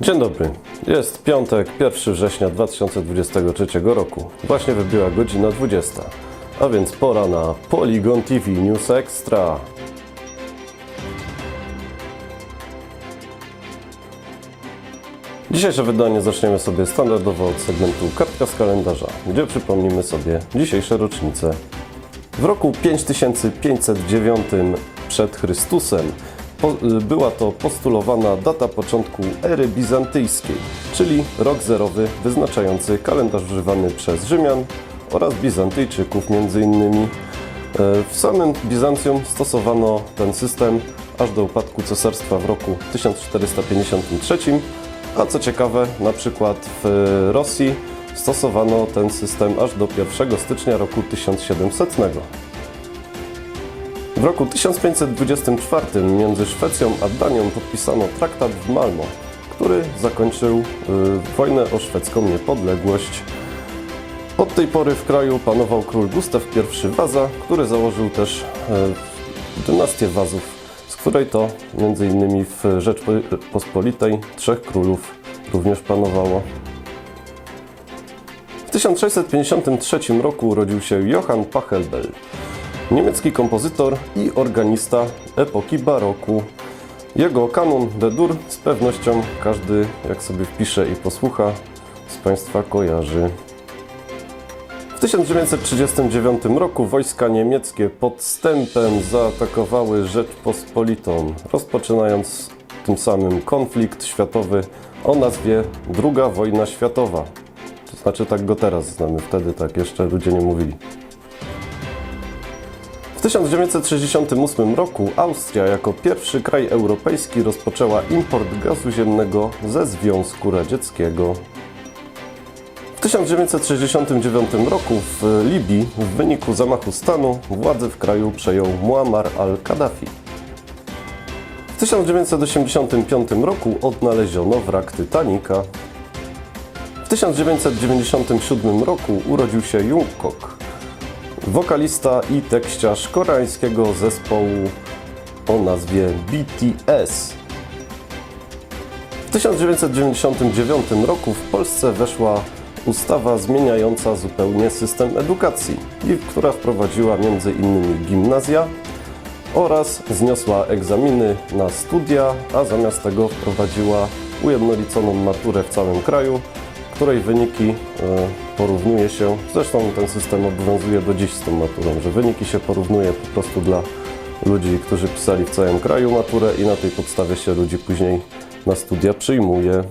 Dzień dobry. Jest piątek, 1 września 2023 roku. Właśnie wybiła godzina 20. A więc pora na Polygon TV News Extra. Dzisiejsze wydanie zaczniemy sobie standardowo od segmentu Kartka z kalendarza, gdzie przypomnimy sobie dzisiejsze rocznice. W roku 5509 przed Chrystusem po, była to postulowana data początku ery bizantyjskiej, czyli rok zerowy wyznaczający kalendarz używany przez Rzymian oraz Bizantyjczyków między innymi. E, W samym Bizancjum stosowano ten system aż do upadku cesarstwa w roku 1453, a co ciekawe, na przykład w Rosji stosowano ten system aż do 1 stycznia roku 1700. W roku 1524 między Szwecją a Danią podpisano traktat w Malmo, który zakończył y, wojnę o szwedzką niepodległość. Od tej pory w kraju panował król Gustaw I Waza, który założył też y, dynastię Wazów, z której to innymi w Rzeczpospolitej trzech królów również panowało. W 1653 roku urodził się Johann Pachelbel, niemiecki kompozytor i organista epoki baroku. Jego kanon D-dur z pewnością każdy, jak sobie wpisze i posłucha, z Państwa kojarzy. W 1939 roku wojska niemieckie podstępem zaatakowały Rzeczpospolitą, rozpoczynając tym samym konflikt światowy o nazwie II wojna światowa. To znaczy tak go teraz znamy, wtedy tak jeszcze ludzie nie mówili. W 1968 roku Austria jako pierwszy kraj europejski rozpoczęła import gazu ziemnego ze Związku Radzieckiego. W 1969 roku w Libii w wyniku zamachu stanu władzę w kraju przejął Muammar al-Kaddafi. W 1985 roku odnaleziono wrak Titanica. W 1997 roku urodził się Jungkook, wokalista i tekściarz koreańskiego zespołu o nazwie BTS. W 1999 roku w Polsce weszła ustawa zmieniająca zupełnie system edukacji, która wprowadziła m.in. gimnazja oraz zniosła egzaminy na studia, a zamiast tego wprowadziła ujednoliconą maturę w całym kraju, której wyniki e, porównuje się, zresztą ten system obowiązuje do dziś z tą maturą, że wyniki się porównuje po prostu dla ludzi, którzy pisali w całym kraju maturę i na tej podstawie się ludzi później na studia przyjmuje.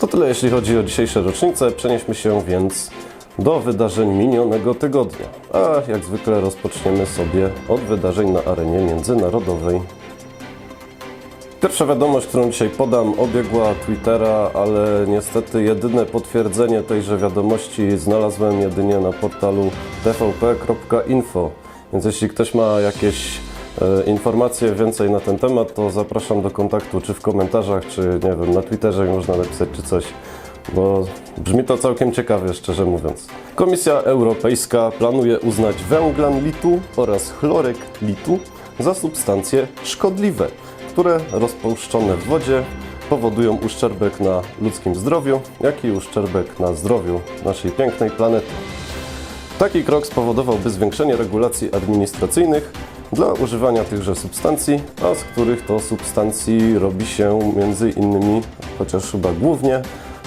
To tyle jeśli chodzi o dzisiejsze rocznice. Przenieśmy się więc do wydarzeń minionego tygodnia. A jak zwykle rozpoczniemy sobie od wydarzeń na arenie międzynarodowej. Pierwsza wiadomość, którą dzisiaj podam, obiegła Twittera, ale niestety jedyne potwierdzenie tejże wiadomości znalazłem jedynie na portalu tvp.info. Więc jeśli ktoś ma jakieś e, informacje więcej na ten temat, to zapraszam do kontaktu, czy w komentarzach, czy nie wiem, na Twitterze mi można napisać, czy coś, bo brzmi to całkiem ciekawie, szczerze mówiąc. Komisja Europejska planuje uznać węglan litu oraz chlorek litu za substancje szkodliwe, które rozpuszczone w wodzie powodują uszczerbek na ludzkim zdrowiu, jak i uszczerbek na zdrowiu naszej pięknej planety. Taki krok spowodowałby zwiększenie regulacji administracyjnych dla używania tychże substancji, a z których to substancji robi się między innymi, chociaż chyba głównie,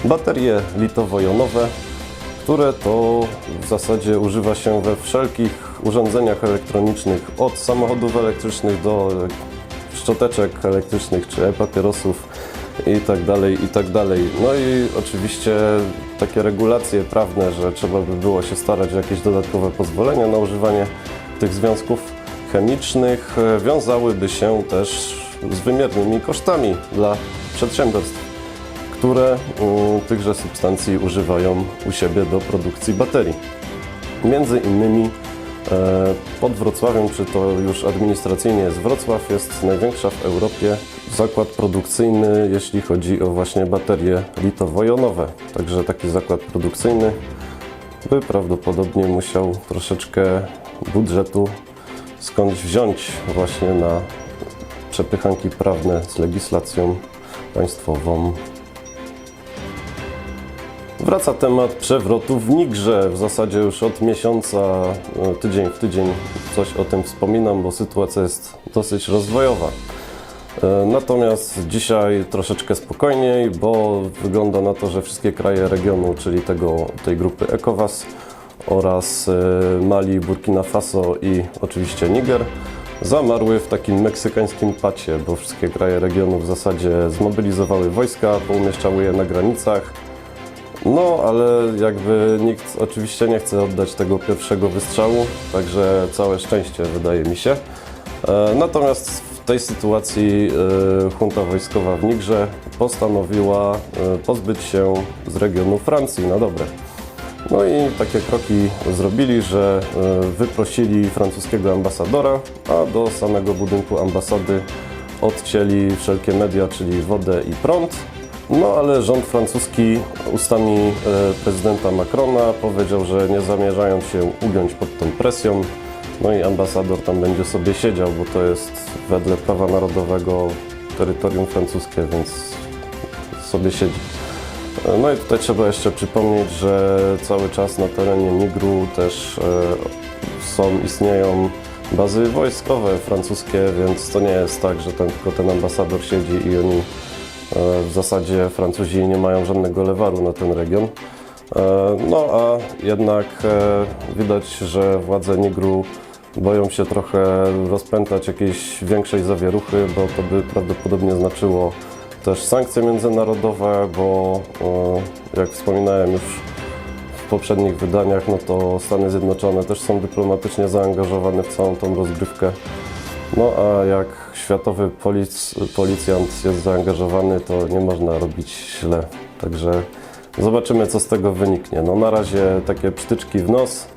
baterie litowo-jonowe, które to w zasadzie używa się we wszelkich urządzeniach elektronicznych, od samochodów elektrycznych do szczoteczek elektrycznych czy e-papierosów i tak dalej, i tak dalej. No i oczywiście takie regulacje prawne, że trzeba by było się starać o jakieś dodatkowe pozwolenia na używanie tych związków chemicznych, e, wiązałyby się też z wymiernymi kosztami dla przedsiębiorstw, które mm, tychże substancji używają u siebie do produkcji baterii. Między innymi Pod Wrocławiem, czy to już administracyjnie jest Wrocław, jest największa w Europie zakład produkcyjny, jeśli chodzi o właśnie baterie litowo-jonowe. Także taki zakład produkcyjny by prawdopodobnie musiał troszeczkę budżetu skądś wziąć właśnie na przepychanki prawne z legislacją państwową. Wraca temat przewrotu w Nigrze. W zasadzie już od miesiąca, e, tydzień w tydzień coś o tym wspominam, bo sytuacja jest dosyć rozwojowa. E, Natomiast dzisiaj troszeczkę spokojniej, bo wygląda na to, że wszystkie kraje regionu, czyli tego, tej grupy ECOWAS oraz e, Mali, Burkina Faso i oczywiście Niger zamarły w takim meksykańskim pacie, bo wszystkie kraje regionu w zasadzie zmobilizowały wojska, poumieszczały je na granicach. No, ale jakby nikt oczywiście nie chce oddać tego pierwszego wystrzału, także całe szczęście wydaje mi się. E, Natomiast w tej sytuacji e, junta wojskowa w Nigrze postanowiła e, pozbyć się z regionu Francji na dobre. No i takie kroki zrobili, że wyprosili francuskiego ambasadora, a do samego budynku ambasady odcięli wszelkie media, czyli wodę i prąd. No ale rząd francuski ustami e, prezydenta Macrona powiedział, że nie zamierzają się ugiąć pod tą presją. No i ambasador tam będzie sobie siedział, bo to jest wedle prawa narodowego terytorium francuskie, więc sobie siedzi. No i tutaj trzeba jeszcze przypomnieć, że cały czas na terenie Nigru też e, są, istnieją bazy wojskowe francuskie, więc to nie jest tak, że ten, tylko ten ambasador siedzi i oni e, w zasadzie Francuzi nie mają żadnego lewaru na ten region. E, No a jednak e, widać, że władze Nigru boją się trochę rozpętać jakiejś większej zawieruchy, bo to by prawdopodobnie znaczyło też sankcje międzynarodowe, bo e, jak wspominałem już w poprzednich wydaniach, no to Stany Zjednoczone też są dyplomatycznie zaangażowane w całą tą rozgrywkę. No a jak światowy polic, policjant jest zaangażowany, to nie można robić źle. Także zobaczymy, co z tego wyniknie. No na razie takie psztyczki w nos,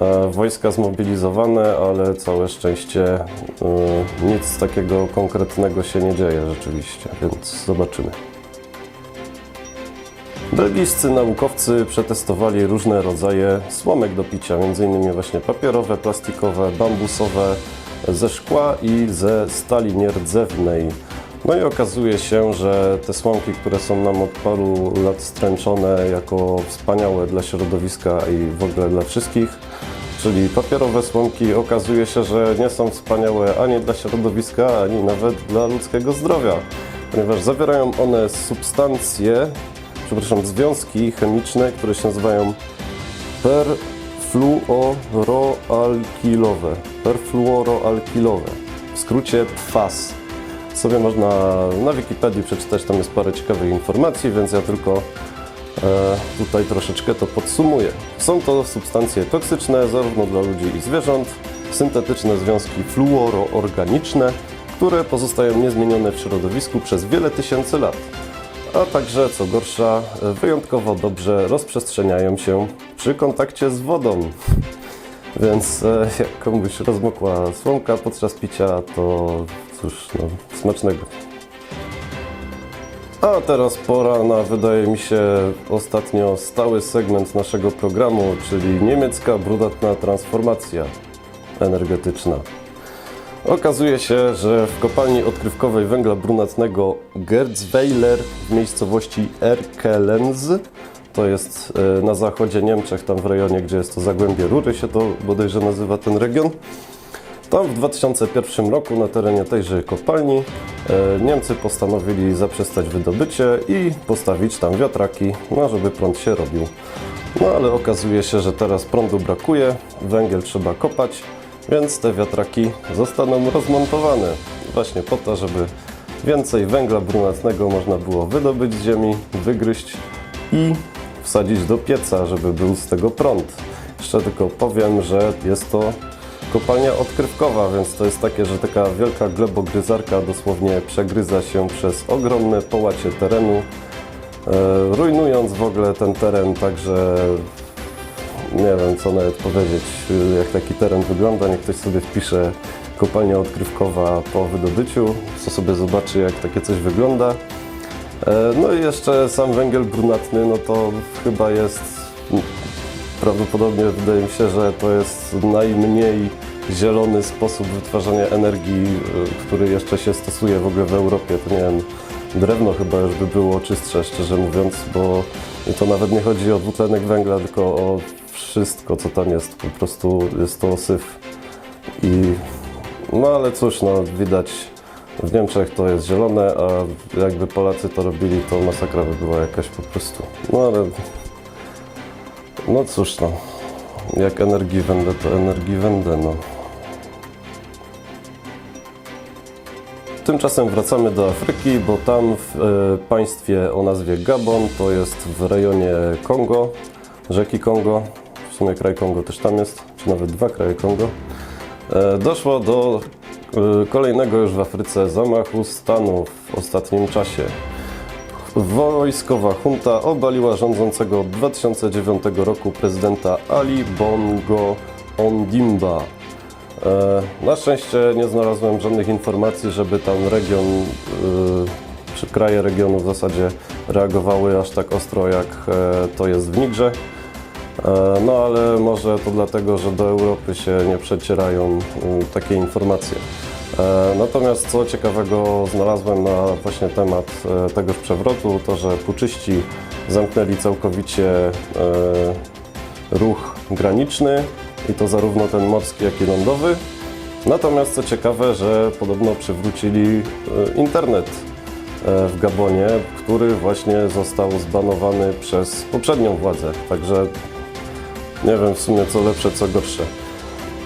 e, wojska zmobilizowane, ale całe szczęście e, nic takiego konkretnego się nie dzieje rzeczywiście, więc zobaczymy. Belgijscy naukowcy przetestowali różne rodzaje słomek do picia, m.in. właśnie papierowe, plastikowe, bambusowe, ze szkła i ze stali nierdzewnej. No i okazuje się, że te słomki, które są nam od paru lat stręczone jako wspaniałe dla środowiska i w ogóle dla wszystkich, czyli papierowe słomki, okazuje się, że nie są wspaniałe ani dla środowiska, ani nawet dla ludzkiego zdrowia, ponieważ zawierają one substancje, przepraszam, związki chemiczne, które się nazywają perfluoroalkilowe. Perfluoroalkilowe. W skrócie PFAS. Sobie można na Wikipedii przeczytać, tam jest parę ciekawych informacji, więc ja tylko e, tutaj troszeczkę to podsumuję. Są to substancje toksyczne zarówno dla ludzi i zwierząt, syntetyczne związki fluoroorganiczne, które pozostają niezmienione w środowisku przez wiele tysięcy lat a także, co gorsza, wyjątkowo dobrze rozprzestrzeniają się przy kontakcie z wodą. Więc e, jak komuś rozmokła słomka podczas picia, to cóż, no, smacznego. A teraz pora na, wydaje mi się, ostatnio stały segment naszego programu, czyli niemiecka brunatna transformacja energetyczna. Okazuje się, że w kopalni odkrywkowej węgla brunatnego Gerzweiler w miejscowości Erkelenz, to jest e, na zachodzie Niemczech, tam w rejonie, gdzie jest to Zagłębie Rury się to bodajże nazywa ten region. Tam w 2001 roku na terenie tejże kopalni e, Niemcy postanowili zaprzestać wydobycie i postawić tam wiatraki, no żeby prąd się robił. No ale okazuje się, że teraz prądu brakuje, węgiel trzeba kopać, więc te wiatraki zostaną rozmontowane właśnie po to, żeby więcej węgla brunatnego można było wydobyć z ziemi, wygryźć i wsadzić do pieca, żeby był z tego prąd. Jeszcze tylko powiem, że jest to kopalnia odkrywkowa, więc to jest takie, że taka wielka glebogryzarka dosłownie przegryza się przez ogromne połacie terenu, e, rujnując w ogóle ten teren, także nie wiem co nawet powiedzieć, jak taki teren wygląda. Niech ktoś sobie wpisze kopalnia odkrywkowa po wydobyciu, co sobie zobaczy jak takie coś wygląda. E, No i jeszcze sam węgiel brunatny, no to chyba jest prawdopodobnie wydaje mi się, że to jest najmniej zielony sposób wytwarzania energii, y, który jeszcze się stosuje w ogóle w Europie. To nie wiem, drewno chyba już by było czystsze, szczerze mówiąc, bo to nawet nie chodzi o dwutlenek węgla, tylko o wszystko, co tam jest. Po prostu jest to syf. I no ale cóż, no widać w Niemczech to jest zielone, a jakby Polacy to robili, to masakra by była jakaś po prostu. No ale no cóż no, jak energii wędę, to energii wędę, no. Tymczasem wracamy do Afryki, bo tam w e, państwie o nazwie Gabon, to jest w rejonie Kongo, rzeki Kongo, w sumie kraj Kongo też tam jest, czy nawet dwa kraje Kongo, e, doszło do e, kolejnego już w Afryce zamachu stanu w ostatnim czasie. Wojskowa junta obaliła rządzącego od 2009 roku prezydenta Ali Bongo Ondimba. E, Na szczęście nie znalazłem żadnych informacji, żeby tam region, czy kraje regionu w zasadzie reagowały aż tak ostro, jak to jest w Nigrze. E, No ale może to dlatego, że do Europy się nie przecierają y, takie informacje. E, Natomiast co ciekawego znalazłem na właśnie temat e, tegoż przewrotu, to że puczyści zamknęli całkowicie ruch graniczny i to zarówno ten morski, jak i lądowy. Natomiast co ciekawe, że podobno przywrócili internet w Gabonie, który właśnie został zbanowany przez poprzednią władzę. Także nie wiem w sumie co lepsze, co gorsze.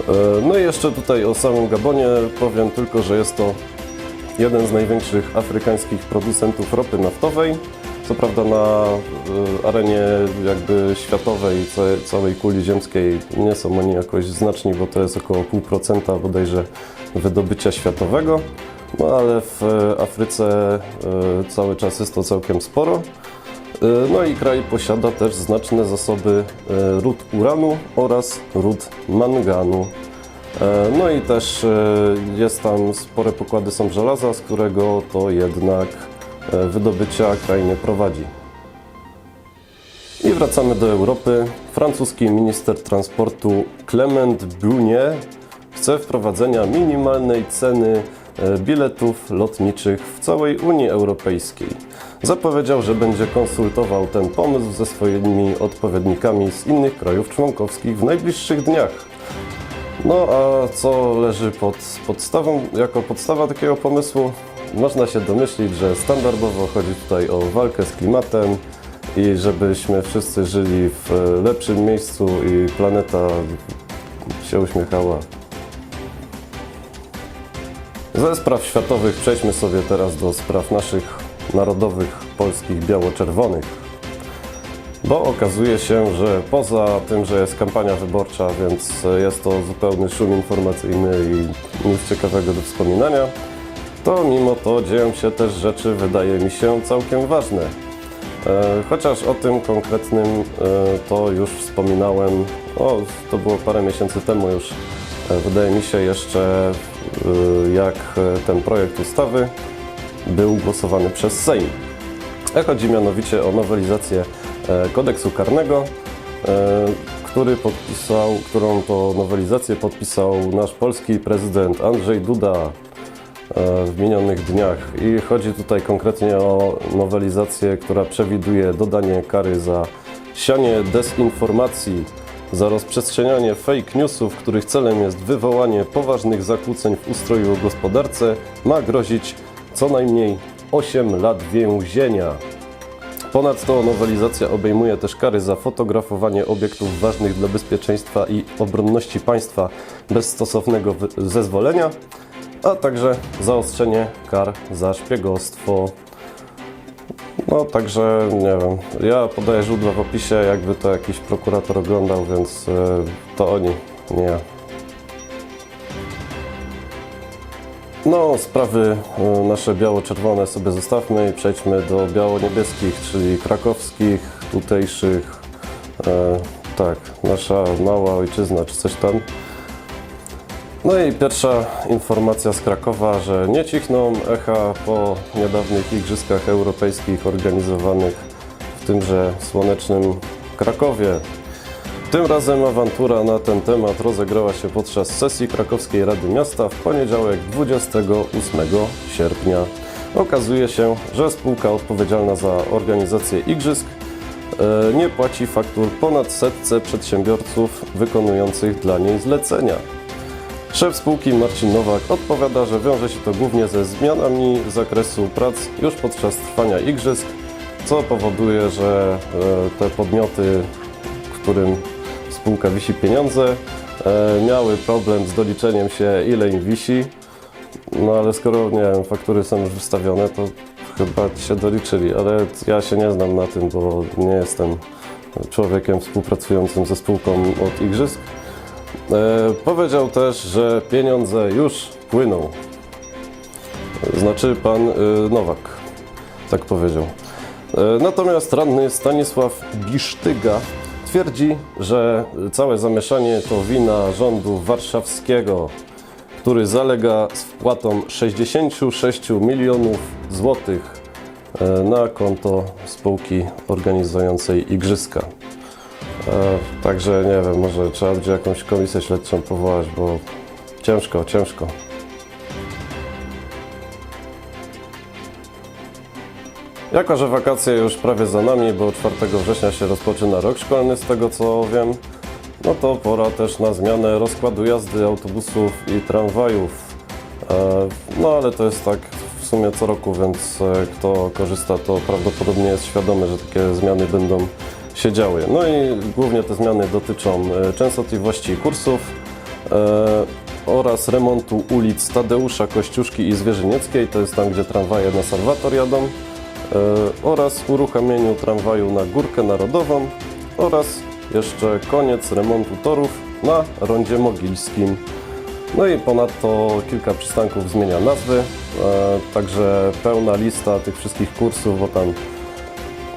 E, No i jeszcze tutaj o samym Gabonie powiem tylko, że jest to jeden z największych afrykańskich producentów ropy naftowej. Co prawda na y, arenie jakby światowej, całej, kuli ziemskiej nie są oni jakoś znaczni, bo to jest około 0,5% bodajże wydobycia światowego. No ale w e, Afryce cały czas jest to całkiem sporo. Y, No i kraj posiada też znaczne zasoby y, ród uranu oraz ród manganu. E, No i też e, jest tam spore pokłady są żelaza, z którego to jednak e, wydobycia kraj nie prowadzi. I wracamy do Europy. Francuski minister transportu Clement Brunier chce wprowadzenia minimalnej ceny e, biletów lotniczych w całej Unii Europejskiej. Zapowiedział, że będzie konsultował ten pomysł ze swoimi odpowiednikami z innych krajów członkowskich w najbliższych dniach. No a co leży pod podstawą, jako podstawa takiego pomysłu? Można się domyślić, że standardowo chodzi tutaj o walkę z klimatem i żebyśmy wszyscy żyli w lepszym miejscu i planeta się uśmiechała. Ze spraw światowych przejdźmy sobie teraz do spraw naszych narodowych, polskich, biało-czerwonych. Bo okazuje się, że poza tym, że jest kampania wyborcza, więc jest to zupełny szum informacyjny i nic ciekawego do wspominania, to mimo to dzieją się też rzeczy, wydaje mi się, całkiem ważne. E, Chociaż o tym konkretnym e, to już wspominałem, o, to było parę miesięcy temu już, e, wydaje mi się jeszcze, jak ten projekt ustawy był głosowany przez Sejm. Chodzi mianowicie o nowelizację e, kodeksu karnego, e, który podpisał, którą to nowelizację podpisał nasz polski prezydent Andrzej Duda e, w minionych dniach. I chodzi tutaj konkretnie o nowelizację, która przewiduje dodanie kary za sianie dezinformacji, za rozprzestrzenianie fake newsów, których celem jest wywołanie poważnych zakłóceń w ustroju gospodarce, ma grozić co najmniej 8 lat więzienia. Ponadto nowelizacja obejmuje też kary za fotografowanie obiektów ważnych dla bezpieczeństwa i obronności państwa bez stosownego zezwolenia, a także zaostrzenie kar za szpiegostwo. No także nie wiem, ja podaję źródła w opisie, jakby to jakiś prokurator oglądał, więc e, to oni, nie ja. No, sprawy e, nasze biało-czerwone sobie zostawmy i przejdźmy do biało-niebieskich, czyli krakowskich, tutejszych. E, tak, nasza mała ojczyzna, czy coś tam. No i pierwsza informacja z Krakowa, że nie cichną echa po niedawnych Igrzyskach Europejskich organizowanych w tymże słonecznym Krakowie. Tym razem awantura na ten temat rozegrała się podczas sesji krakowskiej Rady Miasta w poniedziałek 28 sierpnia. Okazuje się, że spółka odpowiedzialna za organizację igrzysk e, nie płaci faktur ponad setce przedsiębiorców wykonujących dla niej zlecenia. Szef spółki Marcin Nowak odpowiada, że wiąże się to głównie ze zmianami zakresu prac już podczas trwania igrzysk, co powoduje, że e, te podmioty, którym spółka wisi pieniądze, e, miały problem z doliczeniem się, ile im wisi. No ale skoro, nie wiem, faktury są już wystawione, to chyba się doliczyli, ale ja się nie znam na tym, bo nie jestem człowiekiem współpracującym ze spółką od igrzysk. E, powiedział też, że pieniądze już płyną. Znaczy pan y, Nowak, tak powiedział. E, Natomiast radny Stanisław Bisztyga twierdzi, że całe zamieszanie to wina rządu warszawskiego, który zalega z wpłatą 66 milionów złotych e, na konto spółki organizującej igrzyska. E, Także nie wiem, może trzeba będzie jakąś komisję śledczą powołać, bo ciężko, ciężko. Jako, że wakacje już prawie za nami, bo 4 września się rozpoczyna rok szkolny, z tego co wiem, no to pora też na zmianę rozkładu jazdy autobusów i tramwajów. E, No ale to jest tak w sumie co roku, więc e, kto korzysta, to prawdopodobnie jest świadomy, że takie zmiany będą się działy. No i głównie te zmiany dotyczą e, częstotliwości kursów oraz remontu ulic Tadeusza, Kościuszki i Zwierzynieckiej, to jest tam, gdzie tramwaje na Salwator jadą, oraz uruchomieniu tramwaju na Górkę Narodową oraz jeszcze koniec remontu torów na Rondzie Mogilskim. No i ponadto kilka przystanków zmienia nazwy, e, także pełna lista tych wszystkich kursów, bo tam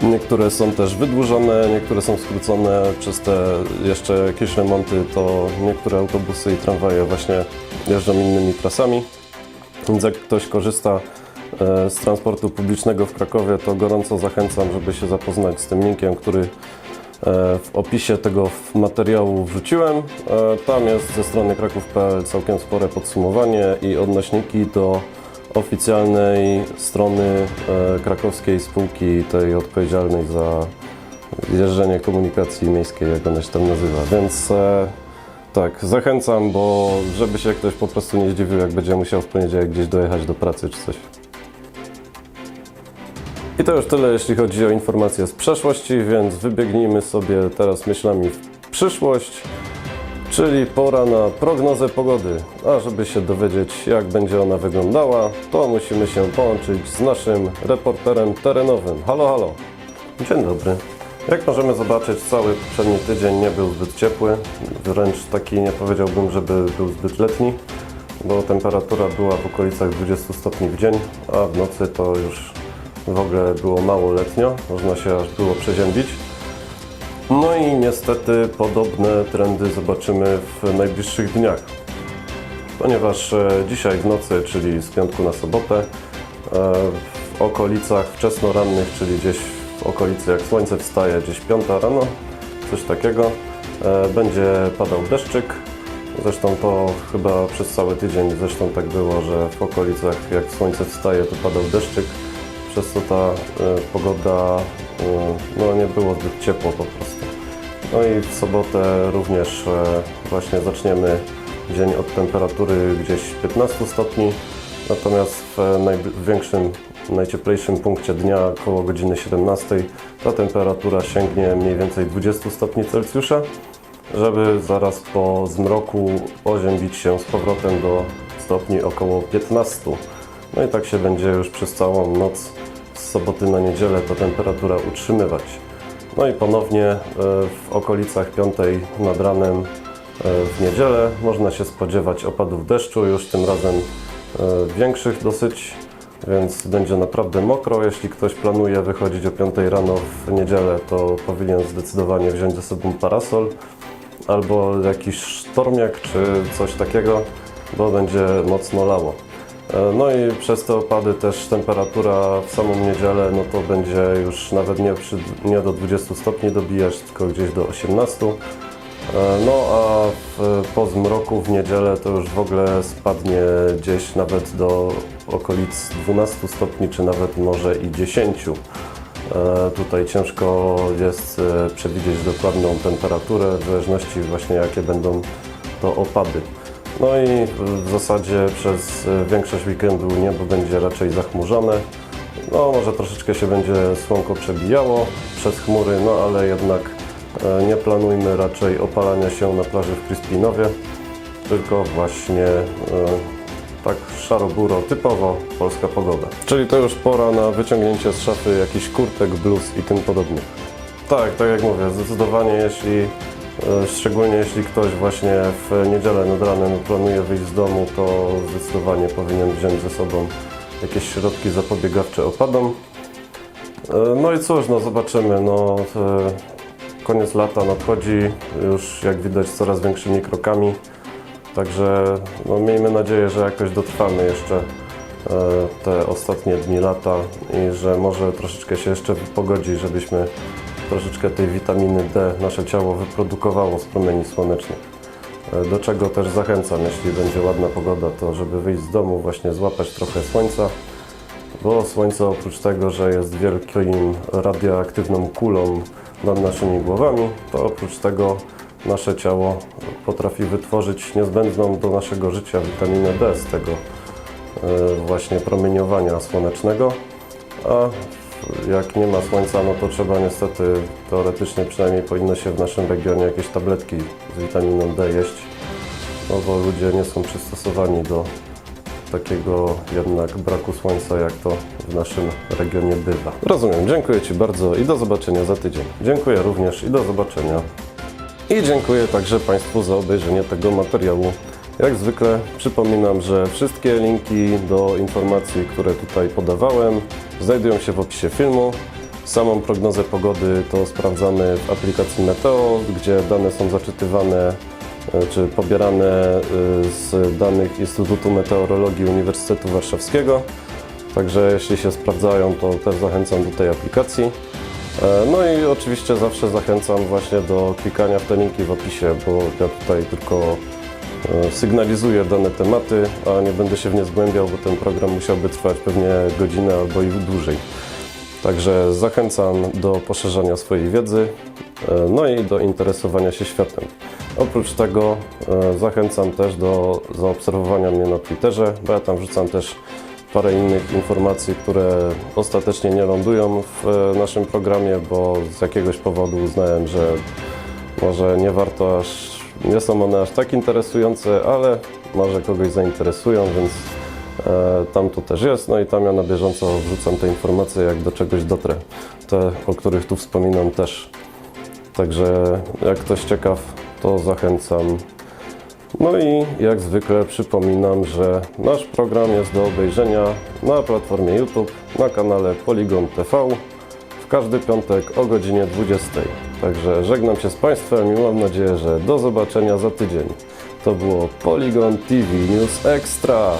Niektóre są też wydłużone, niektóre są skrócone przez te jeszcze jakieś remonty, to niektóre autobusy i tramwaje właśnie jeżdżą innymi trasami. Więc jak ktoś korzysta e, z transportu publicznego w Krakowie, to gorąco zachęcam, żeby się zapoznać z tym linkiem, który e, w opisie tego materiału wrzuciłem. E, Tam jest ze strony kraków.pl całkiem spore podsumowanie i odnośniki do oficjalnej strony e, krakowskiej spółki, tej odpowiedzialnej za jeżdżenie komunikacji miejskiej, jak ona się tam nazywa. Więc e, tak, zachęcam, bo żeby się ktoś po prostu nie zdziwił, jak będzie musiał w poniedziałek gdzieś dojechać do pracy czy coś. I to już tyle, jeśli chodzi o informacje z przeszłości, więc wybiegnijmy sobie teraz myślami w przyszłość. Czyli pora na prognozę pogody. A żeby się dowiedzieć, jak będzie ona wyglądała, to musimy się połączyć z naszym reporterem terenowym. Halo, halo. Dzień dobry. Jak możemy zobaczyć, cały poprzedni tydzień nie był zbyt ciepły, wręcz taki nie powiedziałbym, żeby był zbyt letni, bo temperatura była w okolicach 20 stopni w dzień, a w nocy to już w ogóle było mało letnio, można się aż było przeziębić. No i niestety podobne trendy zobaczymy w najbliższych dniach. Ponieważ e, dzisiaj w nocy, czyli z piątku na sobotę, e, w okolicach wczesnorannych, czyli gdzieś w okolicy jak słońce wstaje, gdzieś 5 rano, coś takiego, e, będzie padał deszczyk. Zresztą to chyba przez cały tydzień zresztą tak było, że w okolicach jak słońce wstaje, to padał deszczyk przez co ta e, pogoda e, no, nie było zbyt ciepło po prostu. No i w sobotę również e, właśnie zaczniemy dzień od temperatury gdzieś 15 stopni, natomiast w największym, najcieplejszym punkcie dnia około godziny 17 ta temperatura sięgnie mniej więcej 20 stopni Celsjusza, żeby zaraz po zmroku oziębić się z powrotem do stopni około 15. No i tak się będzie już przez całą noc soboty na niedzielę ta temperatura utrzymywać. No i ponownie e, w okolicach 5 nad ranem e, w niedzielę można się spodziewać opadów deszczu, już tym razem e, większych dosyć, więc będzie naprawdę mokro. Jeśli ktoś planuje wychodzić o 5 rano w niedzielę, to powinien zdecydowanie wziąć ze sobą parasol albo jakiś sztormiak czy coś takiego, bo będzie mocno lało. E, No i przez te opady też temperatura w samą niedzielę, no to będzie już nawet nie, przy, nie do 20 stopni dobijać, tylko gdzieś do 18. E, No a w, po zmroku w niedzielę to już w ogóle spadnie gdzieś nawet do okolic 12 stopni, czy nawet może i 10. E, Tutaj ciężko jest przewidzieć dokładną temperaturę, w zależności właśnie jakie będą to opady. No i w zasadzie przez e, większość weekendu niebo będzie raczej zachmurzone. No może troszeczkę się będzie słonko przebijało przez chmury, no ale jednak e, nie planujmy raczej opalania się na plaży w Crispinowie, tylko właśnie e, tak szaro-buro, typowo polska pogoda. Czyli to już pora na wyciągnięcie z szafy jakichś kurtek, bluz i tym podobnych. Tak, tak jak mówię, zdecydowanie jeśli, szczególnie jeśli ktoś właśnie w niedzielę nad ranem planuje wyjść z domu, to zdecydowanie powinien wziąć ze sobą jakieś środki zapobiegawcze opadom. E, No i cóż, no zobaczymy, no e, koniec lata nadchodzi już jak widać coraz większymi krokami. Także no, miejmy nadzieję, że jakoś dotrwamy jeszcze e, te ostatnie dni lata i że może troszeczkę się jeszcze pogodzi, żebyśmy troszeczkę tej witaminy D nasze ciało wyprodukowało z promieni słonecznych. E, Do czego też zachęcam, jeśli będzie ładna pogoda, to żeby wyjść z domu, właśnie złapać trochę słońca, bo słońce oprócz tego, że jest wielkim radioaktywną kulą nad naszymi głowami, to oprócz tego nasze ciało potrafi wytworzyć niezbędną do naszego życia witaminę D z tego e, właśnie promieniowania słonecznego, a jak nie ma słońca, no to trzeba niestety, teoretycznie przynajmniej powinno się w naszym regionie jakieś tabletki z witaminą D jeść, no bo ludzie nie są przystosowani do takiego jednak braku słońca, jak to w naszym regionie bywa. Rozumiem, dziękuję Ci bardzo i do zobaczenia za tydzień. Dziękuję również i do zobaczenia. I dziękuję także Państwu za obejrzenie tego materiału. Jak zwykle przypominam, że wszystkie linki do informacji, które tutaj podawałem, znajdują się w opisie filmu. Samą prognozę pogody to sprawdzamy w aplikacji Meteo, gdzie dane są zaczytywane e, czy pobierane e, z danych Instytutu Meteorologii Uniwersytetu Warszawskiego. Także jeśli się sprawdzają, to też zachęcam do tej aplikacji. E, No i oczywiście zawsze zachęcam właśnie do klikania w te linki w opisie, bo ja tutaj tylko sygnalizuję dane tematy, a nie będę się w nie zgłębiał, bo ten program musiałby trwać pewnie godzinę albo i dłużej. Także zachęcam do poszerzania swojej wiedzy, e, no i do interesowania się światem. Oprócz tego e, zachęcam też do zaobserwowania mnie na Twitterze, bo ja tam wrzucam też parę innych informacji, które ostatecznie nie lądują w e, naszym programie, bo z jakiegoś powodu uznałem, że może nie warto aż, nie są one aż tak interesujące, ale może kogoś zainteresują, więc e, tam to też jest. No i tam ja na bieżąco wrzucam te informacje, jak do czegoś dotrę. Te, o których tu wspominam też. Także jak ktoś ciekaw, to zachęcam. No i jak zwykle przypominam, że nasz program jest do obejrzenia na platformie YouTube, na kanale Polygon TV każdy piątek o godzinie 20. Także żegnam się z Państwem i mam nadzieję, że do zobaczenia za tydzień. To było Polygon TV News Extra.